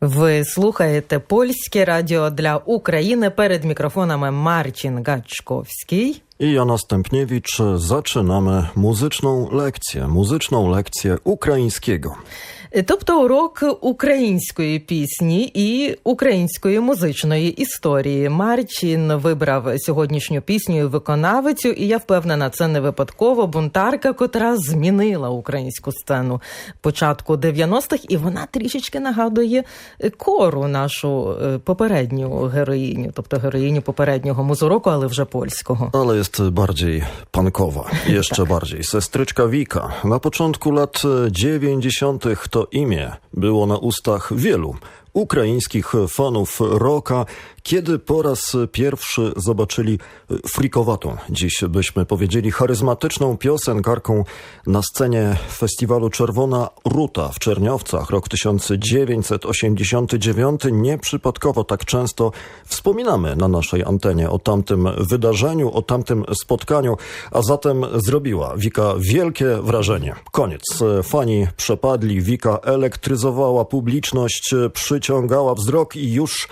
Ви слухаєте польське радіо для України перед мікрофонами Марcin Gaczkowski. I ja Następniewicz zaczynamy muzyczną lekcję, muzyczną lekcję ukraińskiego. Тобто урок української пісні і української музичної історії. Марчин вибрав сьогоднішню пісню і виконавицю, і я впевнена, це не випадково бунтарка, котра змінила українську сцену початку 90-х, і вона трішечки нагадує кору нашу е, попередню героїню, тобто героїню попереднього музуроку, ale вже польського. Ale jest bardziej punkowa, jeszcze bardziej. Sestryczka Wika. Na początku lat 90. to imię było na ustach wielu ukraińskich fanów rocka, kiedy po raz pierwszy zobaczyli frikowatą, dziś byśmy powiedzieli charyzmatyczną piosenkarką na scenie festiwalu Czerwona Ruta w Czerniowcach rok 1989. Nieprzypadkowo tak często wspominamy na naszej antenie o tamtym wydarzeniu, o tamtym spotkaniu, a zatem zrobiła Wika wielkie wrażenie. Koniec. Fani przepadli, Wika elektryzowała publiczność, przyciągała wzrok i już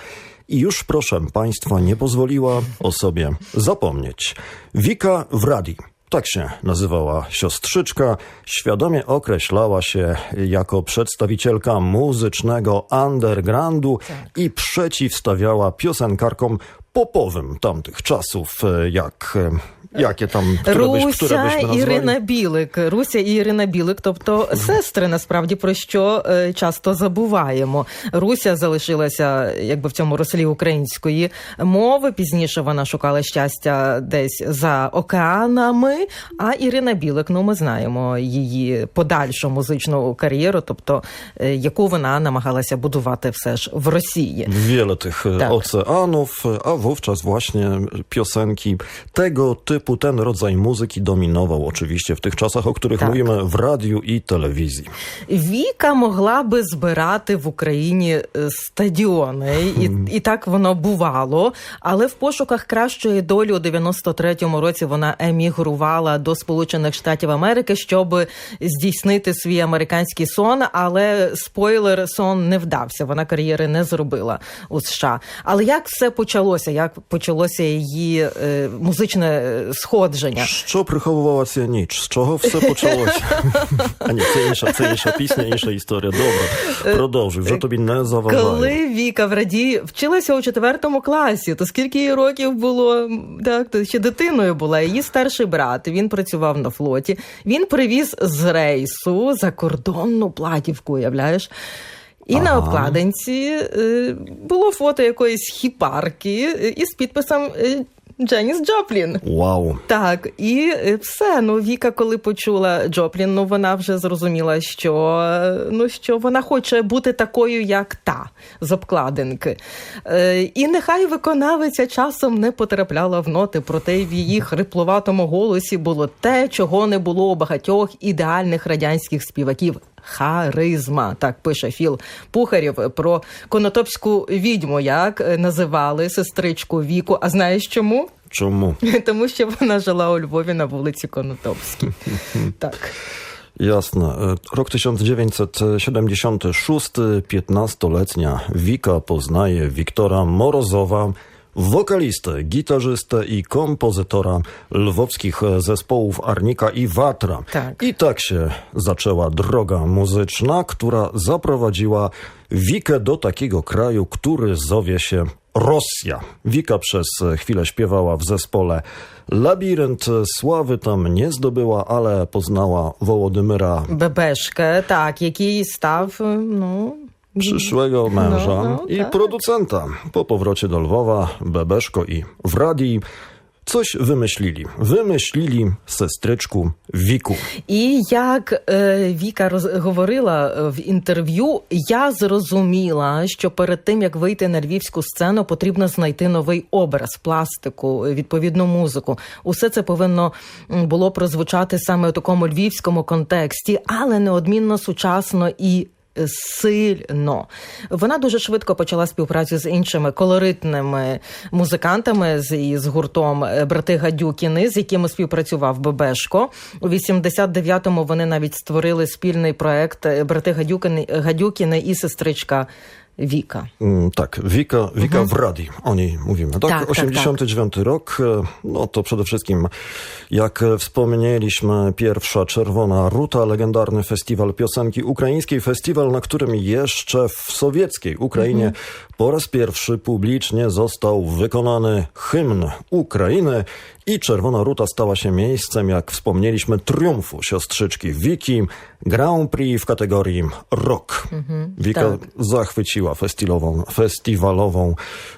i już, proszę Państwa, nie pozwoliła o sobie zapomnieć. Wika w radi. Tak się nazywała siostrzyczka. Świadomie określała się jako przedstawicielka muzycznego undergroundu i przeciwstawiała piosenkarkom popowym tamtych czasów, jak Jakie tam, które Руся? Ірина Білик. Руся і Ірина Білик, тобто сестри, насправді про що е, часто забуваємо. Руся залишилася якби в цьому рослі української мови. Пізніше вона шукала щастя десь за океанами. А Ірина Білик, ну ми знаємо її подальшу музичну кар'єру, тобто е, яку вона намагалася будувати все ж в Росії. Wiele tych e, Tak. Wówczas właśnie piosenki tego typu, ten rodzaj muzyki dominował oczywiście w tych czasach, o których Tak. mówimy w radiu i telewizji. Віка могла би збирати в Україні стадіони, і, і так воно бувало. Але в пошуках кращої долі у 93-му році вона емігрувала до Сполучених Штатів Америки, щоб здійснити свій американський сон. Але спойлер, сон не вдався. Вона кар'єри не зробила у США. Але як все почалося? Як почалося її е, музичне е, сходження? Що приховувала ця ніч? З чого все почалося? А ні, це інша, це інша пісня, інша історія. Добре, продовжуй, вже тобі не заважаю. Коли Віка в Раді вчилася у четвертому класі, то скільки їй років було, так, то ще дитиною була. Її старший брат, він працював на флоті. Він привіз з рейсу закордонну платівку, уявляєш? І на обкладинці е, було фото якоїсь хіпарки е, із підписом е, Дженіс Джоплін. Вау. Так, і все. Ну, Віка, коли почула Джоплін, ну вона вже зрозуміла, що ну що вона хоче бути такою, як та з обкладинки. Е, і нехай виконавиця часом не потрапляла в ноти, проте в її хрипловатому голосі було те, чого не було у багатьох ідеальних радянських співаків. Харизма, так пише Філ Пухарєв про конотопську відьму, як е, називали сестричку Віку. А знаєш чому? Чому? Тому що вона жила у Львові на вулиці Конотопській. Так. Jasne. Rok 1976, 15-letnia Wika poznaje Wiktora Morozowa, wokalistę, gitarzystę i kompozytora lwowskich zespołów Arnika i Watra. Tak. I tak się zaczęła droga muzyczna, która zaprowadziła Wikę do takiego kraju, który zowie się Rosja. Wika przez chwilę śpiewała w zespole Labirynt sławy tam nie zdobyła, ale poznała Wołodymyra. Bebeszkę, tak, jaki staw, no, przyszłego męża no, i tak. producenta. Po powrocie do Lwowa, Bebeszko i w radii coś wymyślili. Wymyślili sestryczku Wiku. І як е, Віка роз, говорила в інтерв'ю, я зрозуміла, що перед тим як вийти на львівську сцену, потрібно знайти новий образ, пластику, відповідну музику. Усе це повинно було прозвучати саме у такому львівському контексті, але неодмінно сучасно і Сильно вона дуже швидко почала співпрацю з іншими колоритними музикантами з з гуртом е, брати Гадюкіни, з якими співпрацював Бебешко. У 89-му вони навіть створили спільний проект е, брати Гадюкіни, Гадюкіни і сестричка Wika. Mm, tak, Wika, Wika mhm. Brady, o niej mówimy. Tak, tak 89 tak, tak. rok, no to przede wszystkim, jak wspomnieliśmy, pierwsza Czerwona Ruta, legendarny festiwal piosenki ukraińskiej, festiwal, na którym jeszcze w sowieckiej Ukrainie mhm. po raz pierwszy publicznie został wykonany hymn Ukrainy i Czerwona Ruta stała się miejscem, jak wspomnieliśmy, triumfu siostrzyczki Wiki, Grand Prix w kategorii rock. Wika tak. zachwyciła festiwalową, festiwalową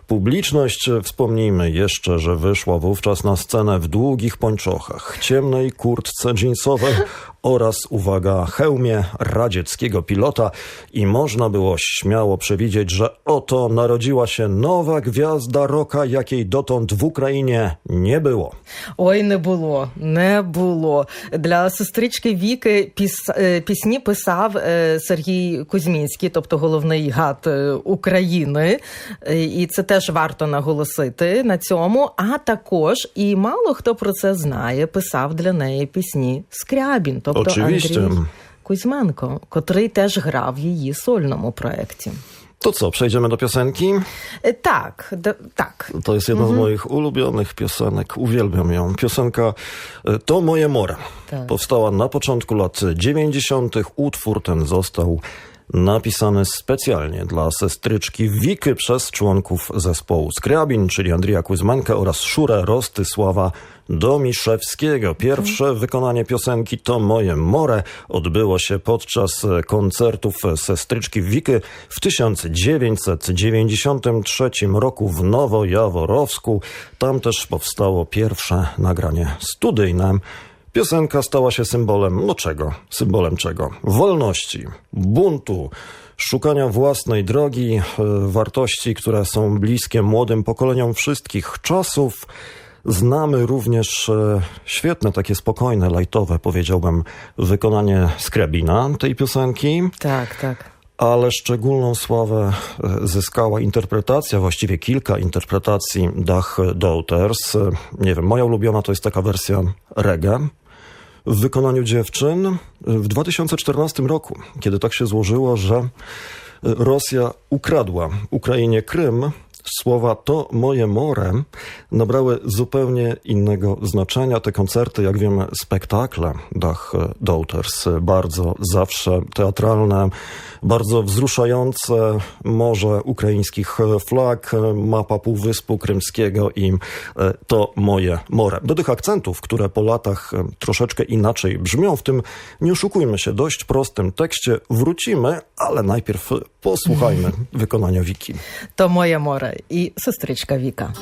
publiczność. Wspomnijmy jeszcze, że wyszła wówczas na scenę w długich pończochach, ciemnej kurtce jeansowej oraz, uwaga, hełmie radzieckiego pilota i można było śmiało przewidzieć, że oto narodziła się nowa gwiazda roka, jakiej dotąd w Ukrainie nie było. Ой, не було, не було. Для сестрички Віки піс, е, пісні писав е, Сергій Кузьмінський, тобто головний гад е, України. І це теж варто наголосити на цьому. А також, і мало хто про це знає, писав для неї пісні Скрябін, тобто Очевидно. Андрій Кузьменко, котрий теж грав в її сольному проєкті. To co, przejdziemy do piosenki? Е, Так, да- так. To jest jedna z moich ulubionych piosenek. Uwielbiam ją. Piosenka e, To moje more. Tak. Powstała na początku lat 90. Utwór ten został napisany specjalnie dla sestryczki Wiki przez członków zespołu Skriabin, czyli Andrija Kuzmanka oraz Szurę Rostysława Domiszewskiego. Pierwsze wykonanie piosenki To moje more odbyło się podczas koncertów sestryczki Wiki w 1993 roku w Nowojaworowsku. Tam też powstało pierwsze nagranie studyjne. Piosenka stała się symbolem no czego? Symbolem czego? Wolności, buntu, szukania własnej drogi, e, wartości, które są bliskie młodym pokoleniom wszystkich czasów. Znamy również e, świetne, takie spokojne, lajtowe, powiedziałbym, wykonanie Skrebina tej piosenki. Tak, tak ale szczególną sławę e, zyskała interpretacja, właściwie kilka interpretacji Dach Daughters. Nie wiem, moja ulubiona to jest taka wersja reggae w wykonaniu dziewczyn w 2014 roku, kiedy tak się złożyło, że Rosja ukradła Ukrainie Krym słowa To moje more nabrały zupełnie innego znaczenia. Te koncerty, jak wiemy, spektakle Dach e, Daughters, e, bardzo zawsze teatralne, bardzo wzruszające morze ukraińskich e, flag, mapa Półwyspu Krymskiego i To moje more. Do tych akcentów, które po latach troszeczkę inaczej brzmią, w tym nie oszukujmy się, dość prostym tekście wrócimy, ale najpierw posłuchajmy wykonania Wiki. To moje more. І сестричка Віка.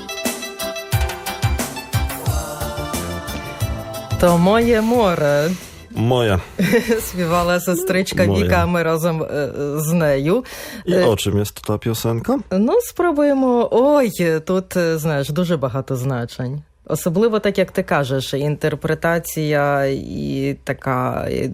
То моє море. Моя Співала сестричка Моя. Віка, ми разом е, з нею. І о чим є та пісенка? Ну, спробуємо. Ой, тут, е, знаєш, дуже багато значень. Особливо так, як ти кажеш, інтерпретація і така, і,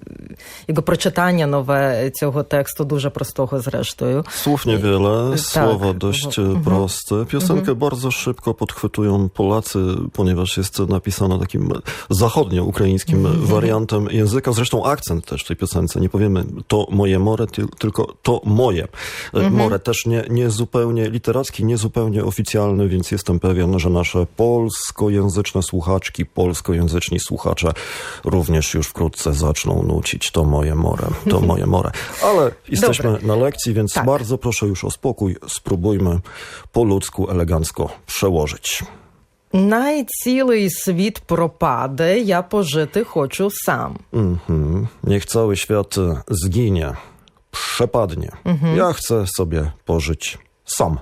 якби прочитання нове цього тексту дуже простого зрештою. Słów niewiele, Tak. słowa dość Mhm. proste. Piosenkę bardzo szybko podchwytują Polacy, ponieważ jest napisana takim zachodnio-ukraińskim Mhm. wariantem języka. Zresztą akcent też w tej piosence. Nie powiemy to moje more, ty- tylko to moje. Mhm. More też nie, nie zupełnie literacki, nie zupełnie oficjalny, więc jestem pewien, że nasze polskojęzyczne słuchaczki, polskojęzyczni słuchacze również już wkrótce zaczną nucić to moje more, to moje more. Ale jesteśmy na lekcji, więc Tak. bardzo proszę już o spokój. Spróbujmy po ludzku elegancko przełożyć. Най цілий світ пропаде, я пожити хочу сам. Mhm. Niech cały świat e, zginie, przepadnie. Ja chcę sobie pożyć sam.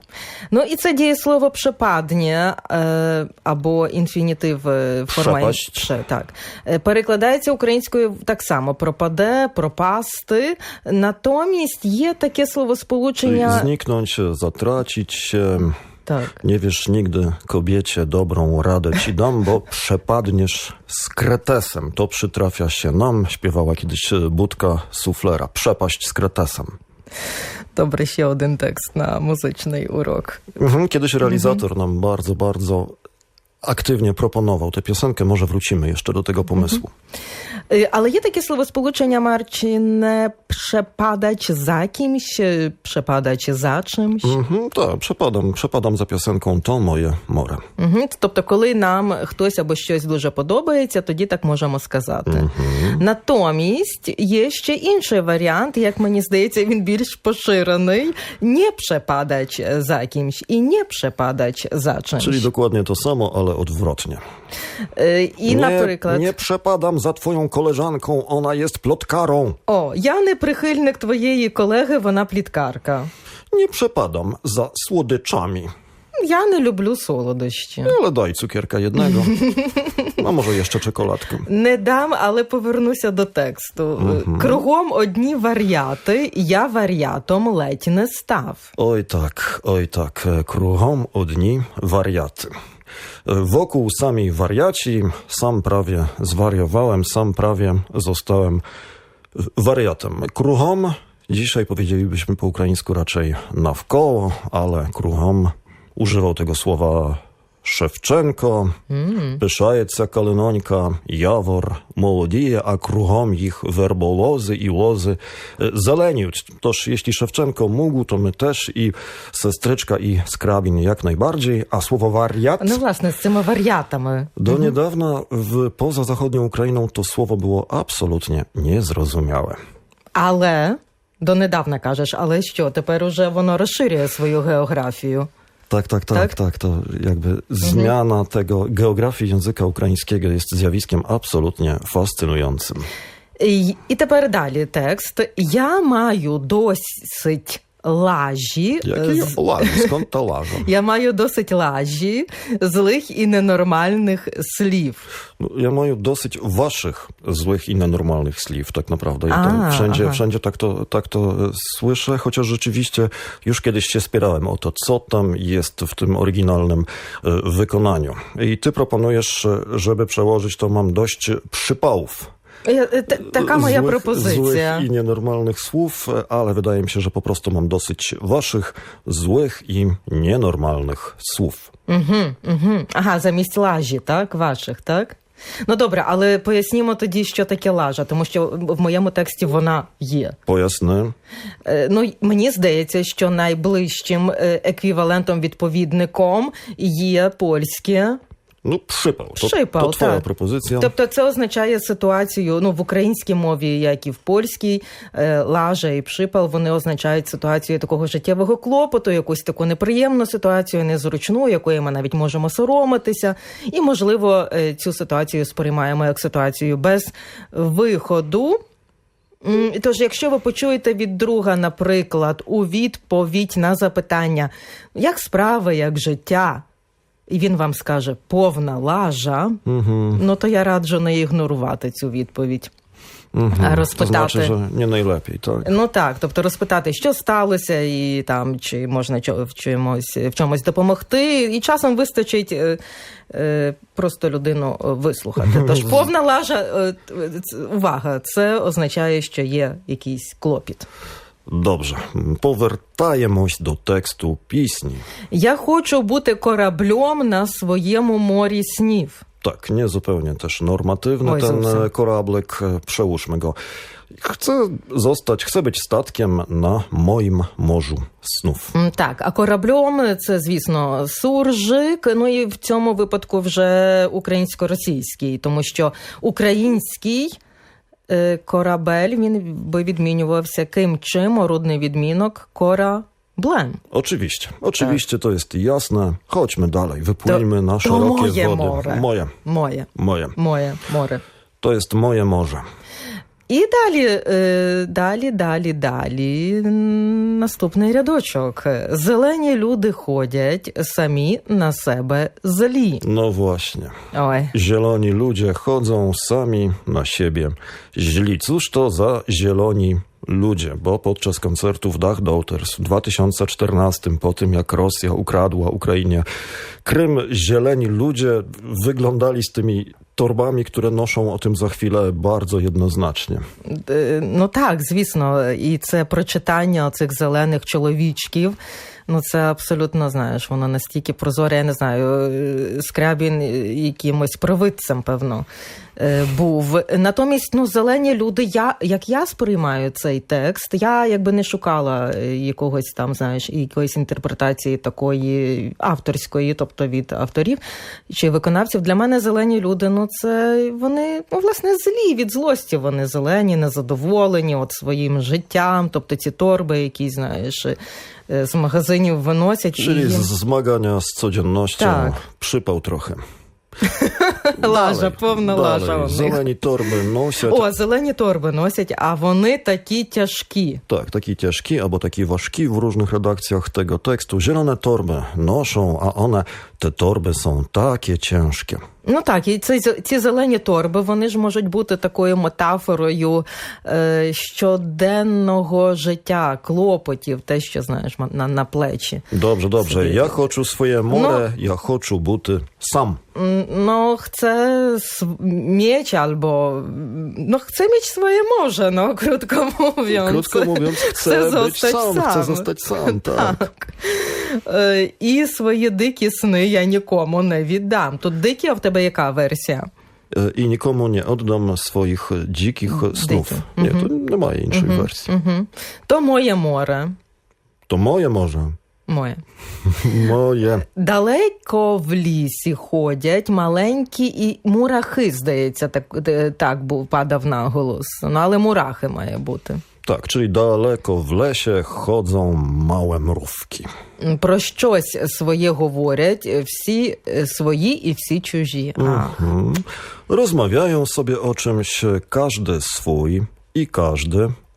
Ну і це дієслово «препаднє» е, або інфінітив е, в форматі Препасть. «пше», так. Е, Перекладається українською так само пропаде, пропасти. Натомість є таке Czyli словосполучення. zniknąć, e, zatracić się. Так. Nie wiesz nigdy, kobiecie, dobrą radę ci dam, bo przepadniesz z kretesem. To przytrafia się nam, śpiewała kiedyś e, Budka Suflera. Przepaść z kretesem. dobry się jeden tekst na muzyczny urok. Mhm, kiedyś realizator mhm. nam bardzo, bardzo aktywnie proponował tę piosenkę. Może wrócimy jeszcze do tego pomysłu. Е, Але є таке словосполучення, Марчине, przepadaч za kimś, е, przepadaч za czymś. Mhm, tak, przepadam, przepadam za piosenką To moje more. Угу. Тобто, коли нам хтось або щось дуже подобається, тоді так можемо сказати. Натомість є ще інший варіант, як мені здається, він більш поширений: не przepadaч за kimś і не przepadaч за чимсь. Czyli dokładnie to samo, ale odwrotnie. Е, І, nie, наприклад, nie przepadam za twoją koleżanką, ona jest plotkarą. о, я не прихильник твоєї колеги, вона пліткарка. Nie przepadam za słodyczami. Я не люблю солодощі. Ale daj cukierka jednego. A może jeszcze czekoladkę. Не дам, але повернуся до тексту. Кругом одні варіати, я варіатом ледь не став. Oj tak, oj tak, e, kruchom odni wariaty. E, Wokół sami wariaci, sam prawie zwariowałem, sam prawie zostałem wariatem. Kruchom, dzisiaj powiedzielibyśmy po ukraińsku raczej nawkoło, ale kruchom używał tego słowa Szewczenko, Pyszajeca Kaliноńka, Jawor, Молодіє, a kruchom ich werbolozy i łozy e, zelenić. Toż jeśli Szewczenko mógł, to my też i sestryczka i skrabin jak najbardziej, a słowo wariat Ну, власне, з цими варіатами. do niedawna w, poza zachodnią Ukrainą to słowo było absolutnie niezrozumiałe. Але донедавна кажеш, але що tепер уже воно розширює свою географію. Tak, tak, tak, Tak? tak, to jakby zmiana tego geografii języka ukraińskiego jest zjawiskiem absolutnie fascynującym. І, і тепер далі текст. Я маю досить лажі. Jaki з- laż, skąd ta laża? Я маю досить лажі, злих і ненормальних слів. No, ja mają dosyć waszych złych i nienormalnych sliw, tak naprawdę. I to A, wszędzie, aha. wszędzie tak to, tak to e, słyszę, chociaż rzeczywiście już kiedyś się spierałem o to, co tam jest w tym oryginalnym e, wykonaniu. I ty proponujesz, e, żeby przełożyć to mam dość przypałów. Е, Така моя złych, пропозиція. Złych i nienormalnych słów, e, ale wydaje mi się, że po prostu mam dosyć waszych złych i nienormalnych słów. Угу, угу. Ага, замість лажі, так? Ваших, так? Ну добре, але пояснімо тоді, що таке лажа, тому що в моєму тексті вона є. Pojasne? Е, Ну, мені здається, що найближчим е, еквівалентом відповідником є польське. No przypał. To, Przypał, to twoja tak. propozycja. Тобто це означає ситуацію ну, в українській мові, як і в польській, е, лажа і пшипал, вони означають ситуацію такого життєвого клопоту, якусь таку неприємну ситуацію, незручну, якої ми навіть можемо соромитися. І, можливо, е, цю ситуацію сприймаємо як ситуацію без виходу. Тож, якщо ви почуєте від друга, наприклад, у відповідь на запитання, як справи, як життя, і він вам скаже повна лажа, ну то я раджу не ігнорувати цю відповідь. A To rozpytaty. znaczy, że nie najlepiej. Ну так, тобто розпитати, що сталося, і там чи можна в чомусь в чомусь допомогти. І часом вистачить е, е, просто людину е, вислухати. Тож повна лажа, е, увага, це означає, що є якийсь клопіт. Dobrze. Powертаємось do tekstu пісні. Я хочу бути кораблем на своєму морі снів. Tak, nie zupełnie też normatywny Oj, ten e, korablik. E, Przełóżmy go. Chcę zostać, chcę być statkiem na moim morzu snów. Так, а кораблем це, звісно, суржик. Ну і в цьому випадку вже українсько-російський, тому що український е, корабель він би відмінювався ким чим, орудний відмінок кораблем. Oczywiście, oczywiście to jest jasne. Chodźmy dalej, wypłyńmy na to moje wody. more. Moje, Моє, moje. моє море. To jest moje morze. І далі, е, далі, далі, далі. м, Наступний рядочок. Зелені люди ходять самі на себе злі. No właśnie. Ой. Zieloni ludzie chodzą sami na siebie źli. Cóż to za zieloni ludzie? Bo podczas koncertów Dach Daughters w 2014, po tym jak Rosja ukradła Ukrainie Krym, zieleni ludzie wyglądali z tymi torbami, które noszą o tym za chwilę bardzo jednoznacznie. Е, Ну так, звісно, і це прочитання цих зелених чоловічків. Ну, це абсолютно знаєш, воно настільки прозоре, я не знаю, е, скрябін якимось провидцем, певно, е, був. Натомість, ну, зелені люди, я, як я сприймаю цей текст, я якби не шукала е, якогось там, знаєш, якоїсь інтерпретації такої авторської, тобто від авторів чи виконавців. Для мене зелені люди, ну це вони, ну, власне, злі від злості. Вони зелені, незадоволені от своїм життям, тобто ці торби, які, знаєш, е, з магазинів. Czyli z zmagania z codziennością Tak. przypał trochę. Лажа, повна лажа. у них. Zeleni torby nosić. О, зелені торби носять, а вони такі тяжкі. Tak, taki ciężki albo taki ważki w różnych redakcjach tego tekstu. Zielone torby noszą, a one, te torby są takie ciężkie. Ну так, і ці, ці зелені торби вони ж можуть бути такою метафорою е, щоденного життя, клопотів, те, що знаєш, на, на плечі. Dobrze, dobrze. Sobie- Ja хочу своє море, ja хочу бути сам. Ну, chce sw- mieć albo. No, chce mieć swoje morze, no, krótko mówiąc. Krótko mówiąc, chcę być sam, chcę zostać sam, tak. Так. Е, І свої дикі сни я нікому не віддам. Тут дикі, а в тебе яка версія? E, I nikomu nie oddam swoich dzikich snów. Dyki. Nie, to nie ma innej wersji. Угу. То моє море. To moje morze. Моє. Moje. Далеко в лісі ходять маленькі і мурахи, здається, так, е, так був, падав наголос. Ну, але мурахи має бути. Tak, czyli daleko w lesie chodzą małe mrówki. Про щось своє говорять всі е, свої і всі чужі. А, Mhm. Rozmawiają sobie o czymś każdy swój i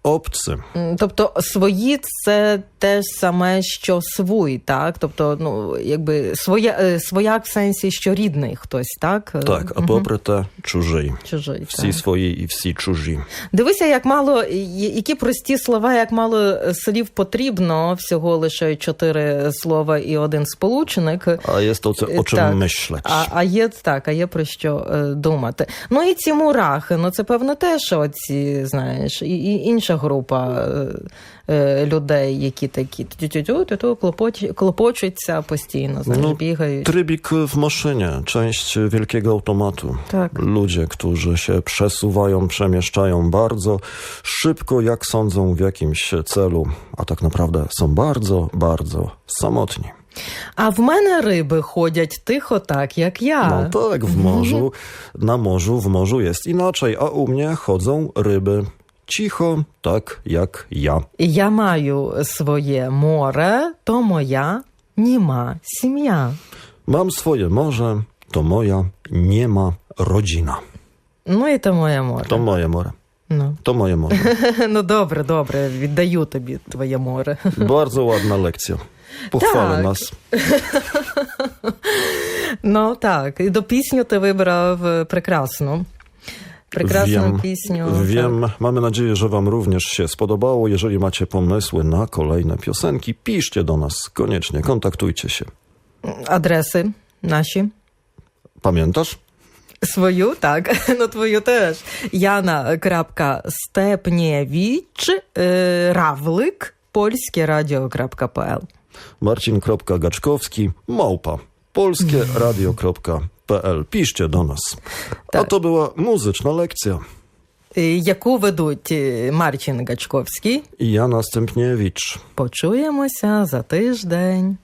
obcy. Тобто свої це те ж саме, що свій, так? Тобто, ну, якби своя, е, свояк в сенсі, що рідний хтось, так? Е, Tak, a popry te чужий. Чужий. Всі так. свої і всі чужі. Дивися, як мало, які прості слова, як мало е, слів потрібно, всього лише чотири слова і один сполучник. A jest to, co- o czym Так. А, а є так, а є про що е, думати. Ну і ці мурахи, ну це певно теж оці, знаєш, і, і інша група е, е, людей, які такі тю-тю-тю-тю, клопоч, клопочуться постійно, знаєш, Ну, бігають. Trybik w maszynie, część wielkiego automatu. Tak. Ludzie, którzy się przesuwają, przemieszczają bardzo szybko, jak sądzą, w jakimś celu, a tak naprawdę są bardzo, bardzo samotni. А в мене риби ходять тихо, так як я. No tak, w morzu, na morzu, w morzu jest inaczej, a u mnie chodzą ryby Tak jak ja. І Я маю своє море, то моя німа сім'я. Swoje morze, to moja nie ma rodzina. Ну і то моє море. To moje more. Ну. To moje morze. ну добре, добре, віддаю тобі твоє море. Ładna lekcja. Pochwalę Tak. nas. Ну так, і до пісню ти вибрав е, прекрасну. Прекрасну Wiem, пісню. Wiem, mamy nadzieję, że Wam również się spodobało. Jeżeli macie pomysły na kolejne piosenki, piszcie do nas koniecznie, kontaktujcie się. Так. Адреси наші. Pamiętasz? Свою, так, ну твою теж. Яна.степнєвіч, е, равлик, польське радіо.пл. Marcin.gaczkowski, małpa, polskieradio.pl. Piszcie do nas. A Tak. to była muzyczna lekcja. Е, Яку ведуть е, Марчин Гачковський. I ja następniewicz. Почуємося за тиждень.